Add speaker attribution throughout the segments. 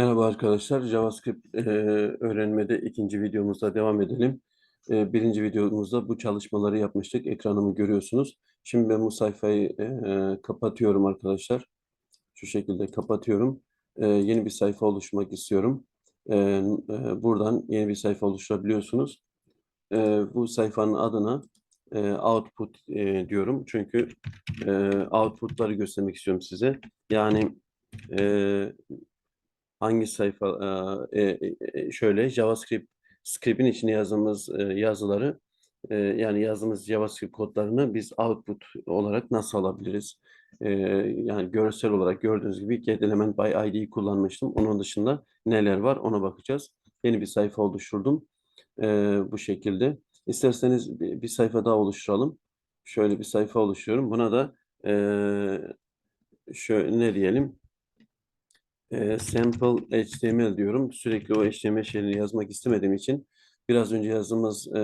Speaker 1: Merhaba arkadaşlar. JavaScript e, öğrenmede ikinci videomuzda devam edelim. E, birinci videomuzda bu çalışmaları yapmıştık. Ekranımı görüyorsunuz. Şimdi ben bu sayfayı e, kapatıyorum arkadaşlar. Şu şekilde kapatıyorum. E, yeni bir sayfa oluşturmak istiyorum. E, e, buradan yeni bir sayfa oluşturabiliyorsunuz. E, bu sayfanın adına e, output e, diyorum. Çünkü e, outputları göstermek istiyorum size. Yani e, hangi sayfa e, e, e, şöyle JavaScript script'in içine yazdığımız e, yazıları e, yani yazdığımız JavaScript kodlarını biz output olarak nasıl alabiliriz? E, yani görsel olarak gördüğünüz gibi get element by id'yi kullanmıştım. Onun dışında neler var ona bakacağız. Yeni bir sayfa oluşturdum. E, bu şekilde. İsterseniz bir, bir sayfa daha oluşturalım. Şöyle bir sayfa oluşturuyorum. Buna da e, şöyle ne diyelim? E, sample HTML diyorum. Sürekli o HTML şeyleri yazmak istemediğim için biraz önce yazdığımız e,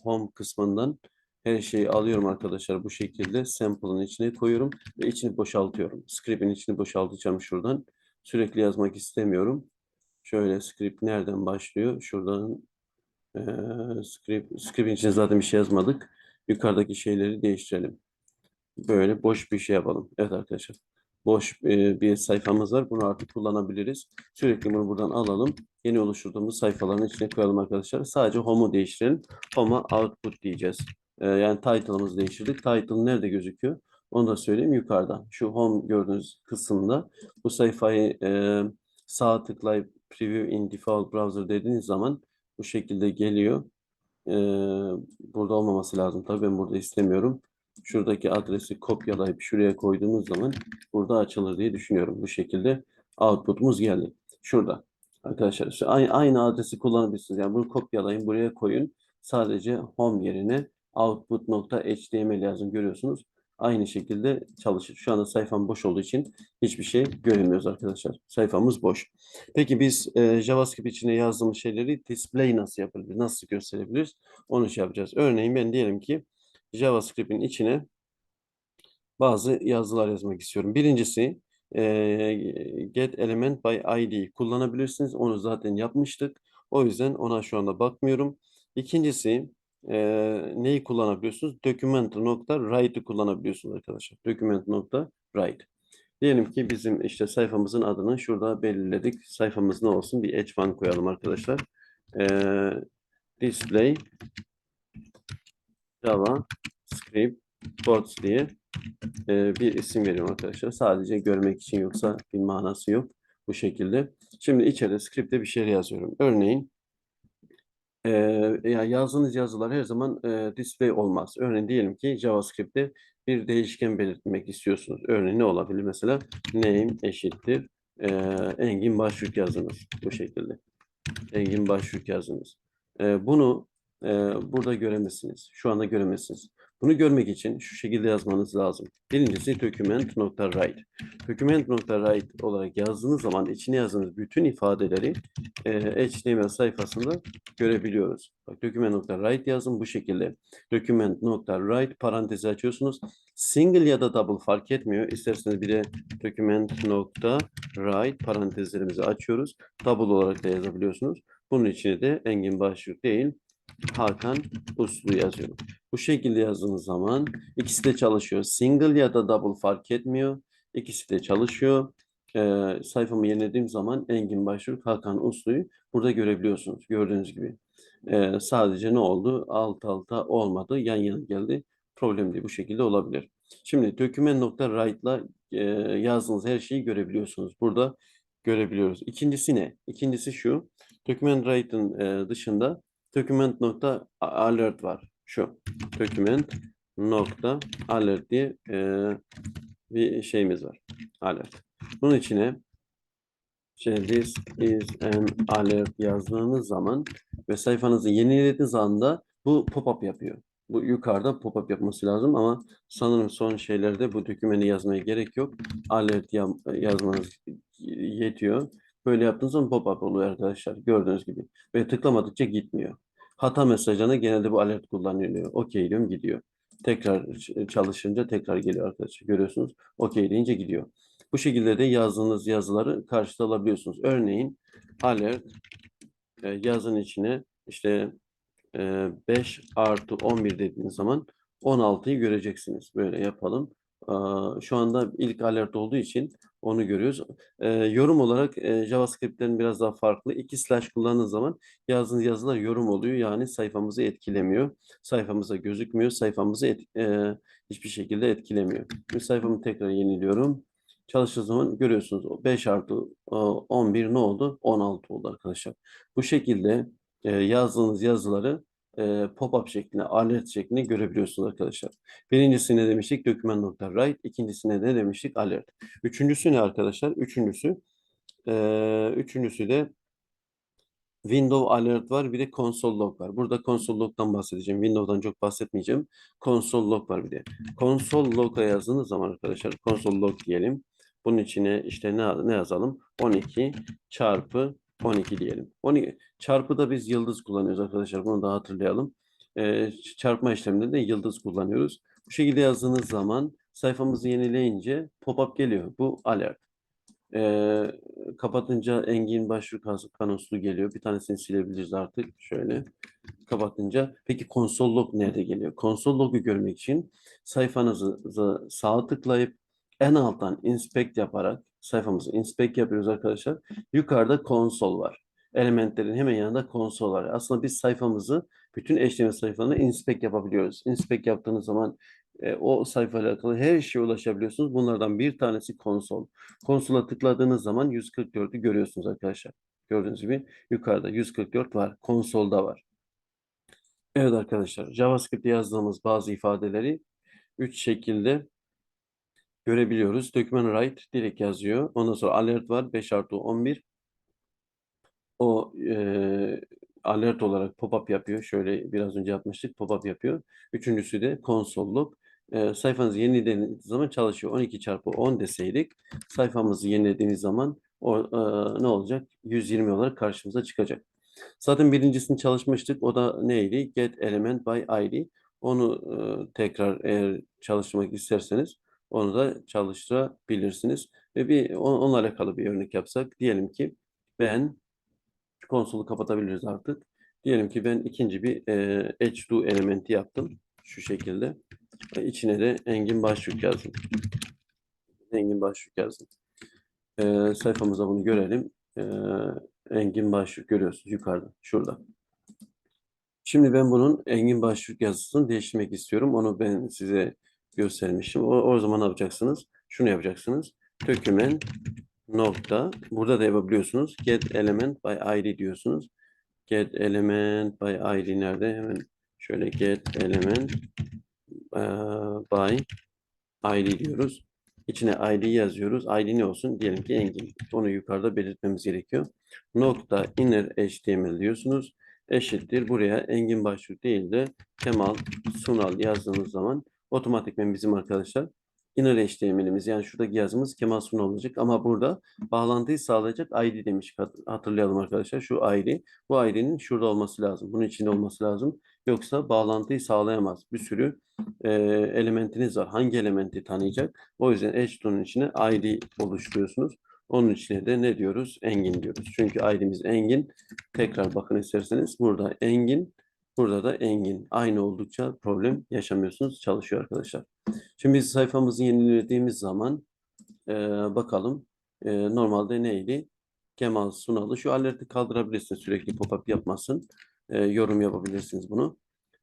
Speaker 1: home kısmından her şeyi alıyorum arkadaşlar bu şekilde sample'ın içine koyuyorum ve içini boşaltıyorum. Script'in içini boşaltacağım şuradan. Sürekli yazmak istemiyorum. Şöyle script nereden başlıyor? Şuradan e, script, script'in içine zaten bir şey yazmadık. Yukarıdaki şeyleri değiştirelim. Böyle boş bir şey yapalım. Evet arkadaşlar boş e, bir sayfamız var. Bunu artık kullanabiliriz. Sürekli bunu buradan alalım. Yeni oluşturduğumuz sayfaların içine koyalım arkadaşlar. Sadece home'u değiştirelim. Home'a output diyeceğiz. E, yani title'ımızı değiştirdik. Title nerede gözüküyor? Onu da söyleyeyim yukarıda. Şu home gördüğünüz kısımda bu sayfayı e, sağ tıklayıp preview in default browser dediğiniz zaman bu şekilde geliyor. Burada olmaması lazım. Tabii ben burada istemiyorum şuradaki adresi kopyalayıp şuraya koyduğumuz zaman burada açılır diye düşünüyorum. Bu şekilde output'umuz geldi. Şurada. Arkadaşlar aynı, aynı adresi kullanabilirsiniz. Yani bunu kopyalayın buraya koyun. Sadece home yerine output.html yazın görüyorsunuz. Aynı şekilde çalışır. Şu anda sayfam boş olduğu için hiçbir şey göremiyoruz arkadaşlar. Sayfamız boş. Peki biz e, JavaScript içine yazdığımız şeyleri display nasıl yapabiliriz? Nasıl gösterebiliriz? Onu şey yapacağız. Örneğin ben diyelim ki JavaScript'in içine bazı yazılar yazmak istiyorum. Birincisi e, get element by id kullanabilirsiniz. Onu zaten yapmıştık. O yüzden ona şu anda bakmıyorum. İkincisi e, neyi kullanabiliyorsunuz? Document nokta write'ı kullanabiliyorsunuz arkadaşlar. Document nokta write. Diyelim ki bizim işte sayfamızın adını şurada belirledik. Sayfamız ne olsun? Bir h1 koyalım arkadaşlar. E, display Java Script Codes diye e, bir isim veriyorum arkadaşlar. Sadece görmek için yoksa bir manası yok. Bu şekilde. Şimdi içeride script'te bir şey yazıyorum. Örneğin e, ya yazdığınız yazılar her zaman e, display olmaz. Örneğin diyelim ki JavaScript'te bir değişken belirtmek istiyorsunuz. Örneğin ne olabilir? Mesela name eşittir e, Engin Başyurt yazınız. Bu şekilde. Engin Başyurt yazınız. E, bunu e, burada göremezsiniz. Şu anda göremezsiniz. Bunu görmek için şu şekilde yazmanız lazım. Birincisi document.write. Document.write olarak yazdığınız zaman içine yazdığınız bütün ifadeleri e, HTML sayfasında görebiliyoruz. Bak document.write yazın bu şekilde. Document.write parantezi açıyorsunuz. Single ya da double fark etmiyor. İsterseniz bir de document.write parantezlerimizi açıyoruz. Double olarak da yazabiliyorsunuz. Bunun içine de Engin Başyurt değil, Hakan Uslu yazıyorum. Bu şekilde yazdığınız zaman ikisi de çalışıyor. Single ya da double fark etmiyor. İkisi de çalışıyor. Ee, sayfamı yenilediğim zaman Engin Başvur, Hakan Uslu'yu burada görebiliyorsunuz. Gördüğünüz gibi. Ee, sadece ne oldu? Alt alta olmadı. Yan yana geldi. Problem değil. Bu şekilde olabilir. Şimdi document.write'la e, yazdığınız her şeyi görebiliyorsunuz. Burada görebiliyoruz. İkincisi ne? İkincisi şu. Document.write'ın e, dışında document nokta alert var. Şu document nokta alert diye e, bir şeyimiz var. Alert. Bunun içine şey, this is an alert yazdığınız zaman ve sayfanızı yenilediğiniz anda bu pop-up yapıyor. Bu yukarıda pop-up yapması lazım ama sanırım son şeylerde bu dokümanı yazmaya gerek yok. Alert yazmanız yetiyor. Böyle yaptığınız zaman pop-up oluyor arkadaşlar. Gördüğünüz gibi. Ve tıklamadıkça gitmiyor. Hata mesajına genelde bu alert kullanılıyor. Okey diyorum gidiyor. Tekrar çalışınca tekrar geliyor arkadaşlar. Görüyorsunuz. Okey deyince gidiyor. Bu şekilde de yazdığınız yazıları karşıda alabiliyorsunuz. Örneğin alert e, yazın içine işte e, 5 artı 11 dediğiniz zaman 16'yı göreceksiniz. Böyle yapalım. Şu anda ilk alert olduğu için onu görüyoruz. E, yorum olarak e, JavaScript'lerin biraz daha farklı. İki slash kullandığınız zaman yazdığınız yazılar yorum oluyor. Yani sayfamızı etkilemiyor. Sayfamıza gözükmüyor. Sayfamızı et- e, hiçbir şekilde etkilemiyor. Şimdi sayfamı tekrar yeniliyorum. Çalıştığı zaman görüyorsunuz. o 5 artı e, 11 ne oldu? 16 oldu arkadaşlar. Bu şekilde e, yazdığınız yazıları e, pop-up şeklinde, alert şeklinde görebiliyorsunuz arkadaşlar. Birincisi ne demiştik? Document.write. İkincisine ne demiştik? Alert. Üçüncüsü ne arkadaşlar? Üçüncüsü e, üçüncüsü de Window Alert var. Bir de Console Log var. Burada Console Log'dan bahsedeceğim. Windows'dan çok bahsetmeyeceğim. Console Log var bir de. Console Log'a yazdığınız zaman arkadaşlar Console Log diyelim. Bunun içine işte ne, ne yazalım? 12 çarpı 12 diyelim. 12 çarpı da biz yıldız kullanıyoruz arkadaşlar. Bunu da hatırlayalım. Ee, çarpma işleminde de yıldız kullanıyoruz. Bu şekilde yazdığınız zaman sayfamızı yenileyince pop-up geliyor. Bu alert. Ee, kapatınca Engin Başvuru Kanoslu geliyor. Bir tanesini silebiliriz artık. Şöyle kapatınca. Peki konsol log nerede geliyor? Konsol logu görmek için sayfanızı sağa tıklayıp en alttan inspect yaparak sayfamızı inspect yapıyoruz arkadaşlar. Yukarıda konsol var. Elementlerin hemen yanında konsol var. Aslında biz sayfamızı bütün HTML sayfalarını inspect yapabiliyoruz. Inspect yaptığınız zaman e, o sayfayla alakalı her şeye ulaşabiliyorsunuz. Bunlardan bir tanesi konsol. Konsola tıkladığınız zaman 144'ü görüyorsunuz arkadaşlar. Gördüğünüz gibi yukarıda 144 var. Konsolda var. Evet arkadaşlar, JavaScript'te yazdığımız bazı ifadeleri üç şekilde görebiliyoruz. Document write direkt yazıyor. Ondan sonra alert var 5 artı 11. O e, alert olarak pop-up yapıyor. Şöyle biraz önce yapmıştık. Pop-up yapıyor. Üçüncüsü de konsolluk. E, sayfanızı yenilediğiniz zaman çalışıyor. 12 çarpı 10 deseydik sayfamızı yenilediğiniz zaman o, e, ne olacak? 120 olarak karşımıza çıkacak. Zaten birincisini çalışmıştık. O da neydi? Get element by ID. Onu e, tekrar eğer çalıştırmak isterseniz onu da çalıştırabilirsiniz. Ve bir on- onunla alakalı bir örnek yapsak. Diyelim ki ben konsolu kapatabiliriz artık. Diyelim ki ben ikinci bir e, h2 elementi yaptım. Şu şekilde. Ve içine de Engin Başyük yazdım. Engin Başyük yazdım. E, sayfamıza bunu görelim. E, Engin Başyük görüyorsunuz yukarıda. Şurada. Şimdi ben bunun Engin Başyük yazısını değiştirmek istiyorum. Onu ben size göstermiştim. O, o zaman ne yapacaksınız? Şunu yapacaksınız. Document nokta. Burada da yapabiliyorsunuz. Get element by id diyorsunuz. Get element by id nerede? Hemen şöyle get element eee, by id diyoruz. İçine id yazıyoruz. id ne olsun? Diyelim ki Engin. Onu yukarıda belirtmemiz gerekiyor. Nokta inner html diyorsunuz. Eşittir. Buraya Engin Başvuru değil de Kemal Sunal yazdığımız zaman otomatikmen bizim arkadaşlar? İnner HTML'imiz yani şuradaki yazımız Kemal Sunal olacak. Ama burada bağlantıyı sağlayacak ID demiş Hat- hatırlayalım arkadaşlar şu ID bu ID'nin şurada olması lazım bunun içinde olması lazım. Yoksa bağlantıyı sağlayamaz. Bir sürü e, elementiniz var. Hangi elementi tanıyacak? O yüzden H2'nun içine ID oluşturuyorsunuz. Onun içine de ne diyoruz? Engin diyoruz. Çünkü ID'miz Engin. Tekrar bakın isterseniz. Burada Engin burada da Engin aynı oldukça problem yaşamıyorsunuz çalışıyor arkadaşlar. Şimdi biz sayfamızı yenilediğimiz zaman e, bakalım e, normalde neydi? Kemal Sunal'ı şu alerti kaldırabilirsiniz sürekli pop-up yapmasın. E, yorum yapabilirsiniz bunu.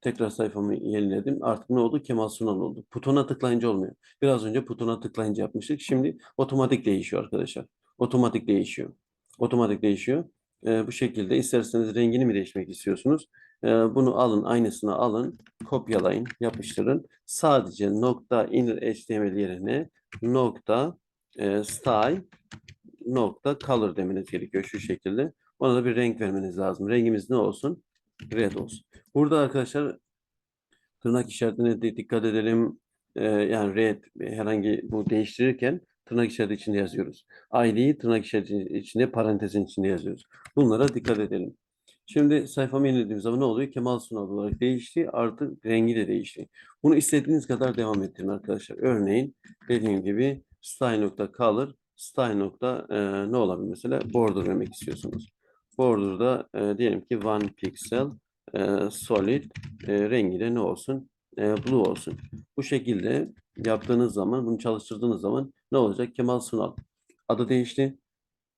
Speaker 1: Tekrar sayfamı yeniledim. Artık ne oldu? Kemal Sunal oldu. Butona tıklayınca olmuyor. Biraz önce butona tıklayınca yapmıştık. Şimdi otomatik değişiyor arkadaşlar. Otomatik değişiyor. Otomatik değişiyor. E, bu şekilde isterseniz rengini mi değişmek istiyorsunuz? E, bunu alın, aynısını alın, kopyalayın, yapıştırın. Sadece nokta inner HTML yerine nokta e, style nokta color demeniz gerekiyor şu şekilde. Ona da bir renk vermeniz lazım. Rengimiz ne olsun? Red olsun. Burada arkadaşlar tırnak işaretine dikkat edelim. Ee, yani red herhangi bu değiştirirken tırnak işareti içinde yazıyoruz. ID'yi tırnak işareti içinde parantezin içinde yazıyoruz. Bunlara dikkat edelim. Şimdi sayfamı yenilediğim zaman ne oluyor? Kemal Sunal olarak değişti. Artık rengi de değişti. Bunu istediğiniz kadar devam ettirin arkadaşlar. Örneğin dediğim gibi style.color style nokta e, ne olabilir mesela border vermek istiyorsunuz. Border'da e, diyelim ki one pixel e, solid e, rengi de ne olsun? E, blue olsun. Bu şekilde yaptığınız zaman, bunu çalıştırdığınız zaman ne olacak? Kemal Sunal. Adı değişti.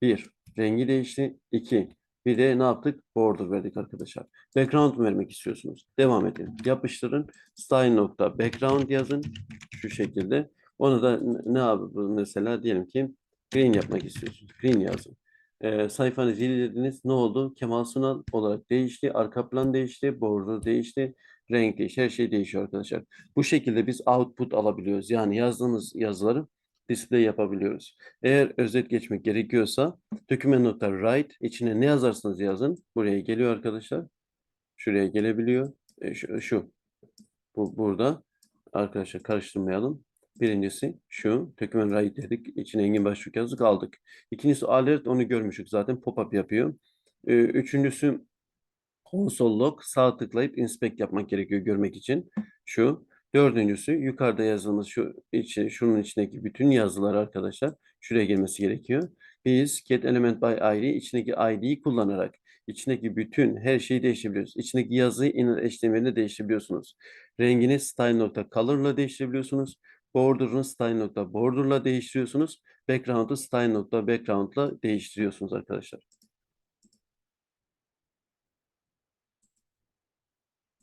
Speaker 1: Bir. Rengi değişti. İki. Bir de ne yaptık? Border verdik arkadaşlar. Background vermek istiyorsunuz. Devam edin. Yapıştırın. Style nokta background yazın. Şu şekilde. Onu da ne yapalım mesela diyelim ki green yapmak istiyorsunuz. Green yazın. Ee, sayfanızı yenilediniz. Ne oldu? Kemal Sunal olarak değişti. Arka plan değişti. Border değişti. Renk değişti. Her şey değişiyor arkadaşlar. Bu şekilde biz output alabiliyoruz. Yani yazdığımız yazıları display yapabiliyoruz. Eğer özet geçmek gerekiyorsa document.write içine ne yazarsanız yazın. Buraya geliyor arkadaşlar. Şuraya gelebiliyor. E, şu, şu. Bu burada. Arkadaşlar karıştırmayalım. Birincisi şu. Document write dedik. İçine Engin Başlık yazdık aldık. İkincisi alert onu görmüştük zaten. Pop-up yapıyor. E, üçüncüsü console log sağ tıklayıp inspect yapmak gerekiyor görmek için. Şu. Dördüncüsü yukarıda yazılmış şu içi, şunun içindeki bütün yazılar arkadaşlar şuraya gelmesi gerekiyor. Biz get element by id içindeki id'yi kullanarak içindeki bütün her şeyi değiştirebiliyoruz. İçindeki yazıyı inner HTML'de değiştirebiliyorsunuz. Rengini style.color'la değiştirebiliyorsunuz. Border'ını style.border'la değiştiriyorsunuz. Background'ı style.background'la değiştiriyorsunuz arkadaşlar.